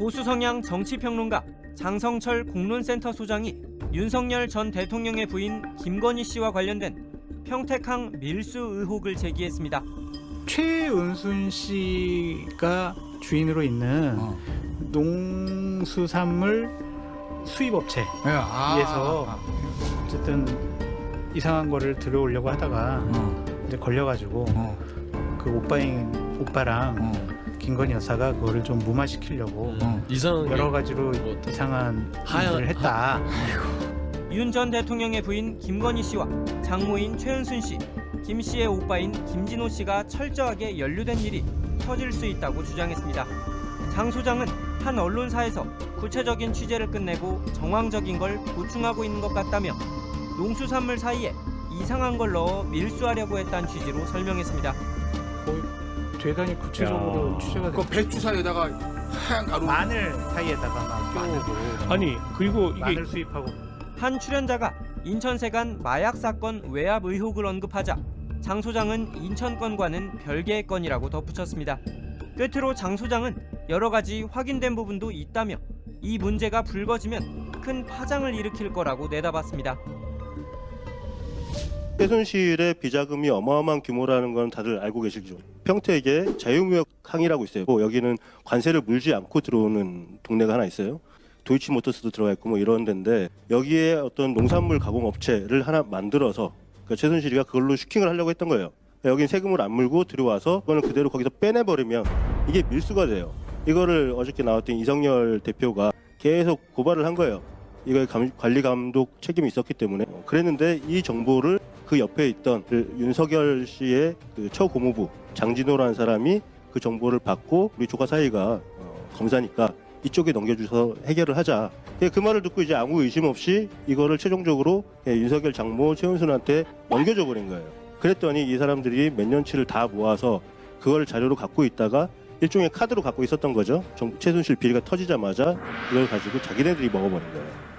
보수 성향 정치평론가 장성철 공론센터 소장이 윤석열 전 대통령의 부인 김건희 씨와 관련된 평택항 밀수 의혹을 제기했습니다. 최은순 씨가 주인으로 있는 어. 농수산물 수입업체 예, 아, 위에서 어쨌든 이상한 거를 들어오려고 하다가 어, 이제 걸려가지고 어, 그 오빠인 오빠랑 어, 김건희 여사가 그거를 좀 무마시키려고 어. 이상한 여러 가지로 뭐 어떤- 이상한 하얀- 일을 했다. 윤 전 대통령의 부인 김건희 씨와 장모인 최은순 씨, 김 씨의 오빠인 김진호 씨가 철저하게 연루된 일이 터질 수 있다고 주장했습니다. 장 소장은 한 언론사에서 구체적인 취재를 끝내고 정황적인 걸 보충하고 있는 것 같다며 농수산물 사이에 이상한 걸 넣어 밀수하려고 했다는 취지로 설명했습니다. 거의 대단히 구체적으로 야. 취재가 그 배추 사이에다가 하얀 가루. 마늘 사이에다가 막 끼우고 아니 그리고 이게 마늘 수입하고 한 출연자가 인천세관 마약 사건 외압 의혹을 언급하자 장 소장은 인천 건과는 별개의 건이라고 덧붙였습니다. 끝으로 장 소장은 여러 가지 확인된 부분도 있다며 이 문제가 불거지면 큰 파장을 일으킬 거라고 내다봤습니다. 최순실의 비자금이 어마어마한 규모라는 건 다들 알고 계시죠. 평택에 자유무역 항이라고 있어요. 뭐 여기는 관세를 물지 않고 들어오는 동네가 하나 있어요. 도이치모터스도 들어가 있고 뭐 이런 데인데 여기에 어떤 농산물 가공 업체를 하나 만들어서 그러니까 최순실이가 그걸로 슈킹을 하려고 했던 거예요. 여긴 세금을 안 물고 들어와서 그거는 그대로 거기서 빼내버리면 이게 밀수가 돼요. 이거를 어저께 나왔던 이성열 대표가 계속 고발을 한 거예요. 이거에 감- 관리 감독 책임이 있었기 때문에 어, 그랬는데 이 정보를 그 옆에 있던 그 윤석열 씨의 그 처고모부 장진호라는 사람이 그 정보를 받고 우리 조카 사이가 어, 검사니까 이쪽에 넘겨주서 해결을 하자. 예, 그 말을 듣고 이제 아무 의심 없이 이거를 최종적으로 예, 윤석열 장모 최은순한테 넘겨줘 버린 거예요. 그랬더니 이 사람들이 몇 년치를 다 모아서 그걸 자료로 갖고 있다가 일종의 카드로 갖고 있었던 거죠. 정- 최순실 비리가 터지자마자 이걸 가지고 자기네들이 먹어버린 거예요.